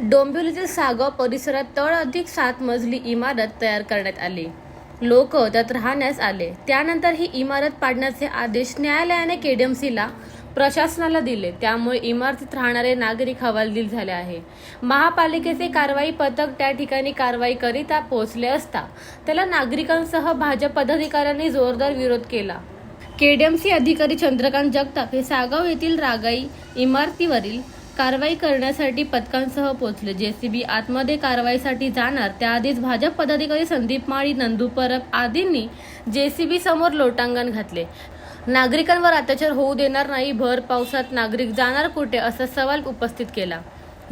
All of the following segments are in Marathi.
डोंबिवलीतील सागाव परिसरात तळ अधिक सात मजली इमारत तयार करण्यात आली. लोक त्यात राहण्यास आले. त्यानंतर ही इमारत पाडण्याचे आदेश न्यायालयाने केडीएमसीला प्रशासनाला दिले. त्यामुळे इमारतीत राहणारे नागरिक हवालदिल झाले आहे. महापालिकेचे कारवाई पथक त्या ठिकाणी कारवाई करिता पोहोचले असता त्याला नागरिकांसह भाजप पदाधिकाऱ्यांनी जोरदार विरोध केला. केडीएमसी अधिकारी चंद्रकांत जगताप हे सागाव येथील रागाई इमारतीवरील कारवाई करण्यासाठी पथकांसह पोहोचले. जेसीबी आतमध्ये कारवाईसाठी जाणार त्याआधीच भाजप पदाधिकारी संदीप माळी नंदू परब आदींनी जेसीबी समोर लोटांगण घातले. नागरिकांवर अत्याचार होऊ देणार नाही भर पावसात नागरिक जाणार कुठे असा सवाल उपस्थित केला.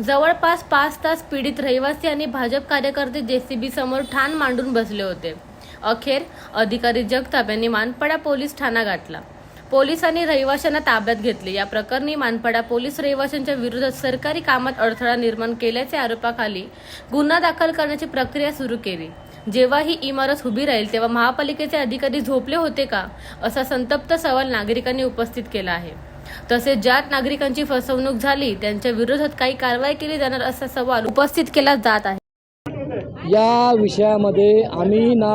जवळपास पाच तास पीडित रहिवासी आणि भाजप कार्यकर्ते जेसीबी समोर ठाण मांडून बसले होते. अखेर अधिकारी जगताप यांनी मानपाडा पोलीस ठाणा गाठला. पोलिसांनी रहिवाशांना ताब्यात घेतले. या प्रकरणी मानपाडा पोलीस रहिवाशांच्या विरोधात सरकारी कामात अडथळा निर्माण केल्याच्या आरोपाखाली गुन्हा दाखल करण्याची प्रक्रिया सुरू केली. जेव्हा ही इमारत उभी राहील तेव्हा महापालिकेचे अधिकारी झोपले होते का असा संतप्त सवाल नागरिकांनी उपस्थित केला आहे. तसेच ज्या नागरिकांची फसवणूक झाली त्यांच्या विरोधात काही कारवाई केली जाणार असा सवाल उपस्थित केला जात आहे. या विषयामध्ये आम्ही ना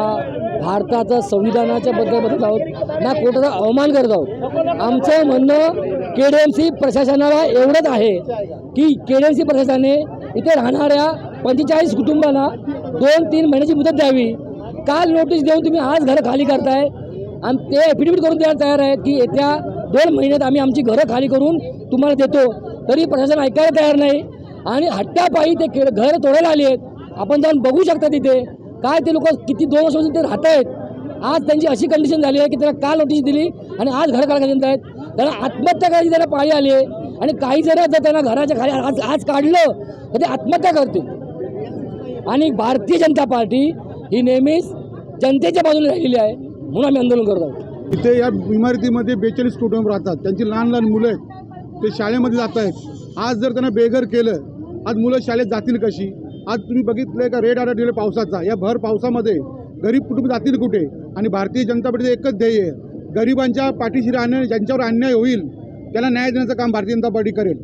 भारताचं संविधानाच्या बद्दल बदलत आहोत ना कोर्टाचा अवमान करत आहोत. आमचं म्हणणं के डी एम सी प्रशासनाला एवढंच आहे की के डी एम सी प्रशासनाने इथे राहणाऱ्या पंचेचाळीस कुटुंबांना दोन तीन महिन्याची मुदत द्यावी. काल नोटीस देऊन तुम्ही आज घरं खाली करताय आणि ते ॲफिडेविट करून द्यायला तयार आहेत की येत्या दोन महिन्यात आम्ही आमची घरं खाली करून तुम्हाला देतो. तरी प्रशासन ऐकायला तयार नाही आणि हट्टापायी ते घर घरं तोडायला आली आहेत. आपण जाऊन बघू शकता तिथे. काय ते लोक किती दोन वर्षापासून ते राहत आहेत. आज त्यांची अशी कंडिशन झाली आहे की त्यांना काल नोटीस दिली आणि आज घर काढायला आहेत त्यांना आत्महत्या करायची त्यांना पाळी आली आहे. आणि काही जण जर त्यांना घराच्या खाली आज आज काढलं तर ते आत्महत्या करतील. आणि भारतीय जनता पार्टी ही नेहमीच जनतेच्या बाजूने राहिलेली आहे. म्हणून आम्ही आंदोलन करत आहोत. इथे या इमारतीमध्ये बेचाळीस कुटुंब राहतात. त्यांची लहान लहान मुलं आहेत. ते शाळेमध्ये जात आहेत. आज जर त्यांना बेघर केलं आज मुलं शाळेत जातील कशी? आज तुम्ही बघितलंय का रेड अलर्ट दिलं पावसाचा? या भर पावसामध्ये गरीब कुटुंब जातील कुठे? आणि भारतीय जनता पार्टीचं एकच ध्येय आहे. गरिबांच्या पाठीशी राहणं ज्यांच्यावर अन्याय होईल त्याला न्याय देण्याचं काम भारतीय जनता पार्टी करेल.